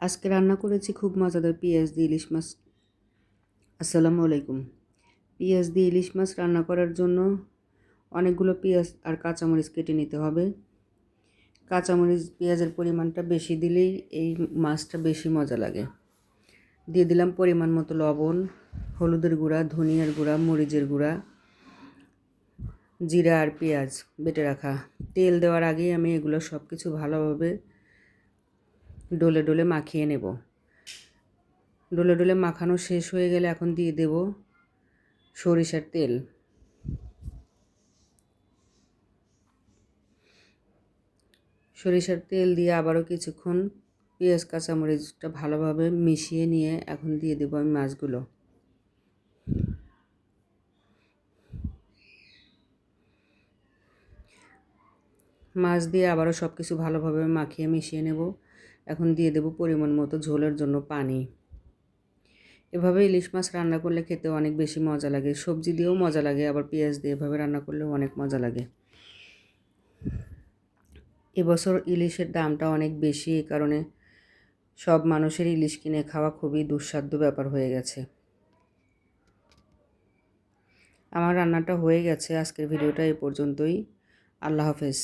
আজকে রান্না করেছি খুব মজাদার পেঁয়াজ দিয়ে ইলিশ মাছ। আসসালামু আলাইকুম। পেঁয়াজ দিয়ে ইলিশ মাছ রান্না করার জন্য অনেকগুলো পেঁয়াজ আর কাঁচামরিচ কেটে নিতে হবে। কাঁচামরিচ পেঁয়াজের পরিমাণটা বেশি দিলেই এই মাছটা বেশি মজা লাগে। দিয়ে দিলাম পরিমাণ মতো লবণ, হলুদের গুঁড়া, ধনিয়ার গুঁড়া, মরিচের গুঁড়া, জিরা আর পেঁয়াজ বেটে রাখা। তেল দেওয়ার আগেই আমি এগুলো সব কিছু ভালোভাবে ডলে ডলে মাখিয়ে নেব। ডোলে ডোলে মাখানো শেষ হয়ে গেলে এখন দিয়ে দেব সরিষার তেল। সরিষার তেল দিয়ে আবারও কিছুক্ষণ পেঁয়াজ, কাঁচামরিচটা ভালোভাবে মিশিয়ে নিয়ে এখন দিয়ে দেবো আমি মাছগুলো। মাছ দিয়ে আবারও সব কিছু ভালোভাবে মাখিয়ে মিশিয়ে নেব। এখন দিয়ে দেব পরিমাণ মতো ঝোলের জন্য পানি। এভাবে ইলিশ মাছ রান্না করলে খেতে অনেক বেশি মজা লাগে। সবজি দিয়েও মজা লাগে, আবার পেঁয়াজ দিয়ে এভাবে রান্না করলেও অনেক মজা লাগে। এবছর ইলিশের দামটা অনেক বেশি এই কারণে সব মানুষের ইলিশ কিনে খাওয়া খুবই দুঃসাধ্য ব্যাপার হয়ে গেছে। আমার রান্নাটা হয়ে গেছে। আজকের ভিডিওটা এ পর্যন্তই। আল্লাহ হাফেজ।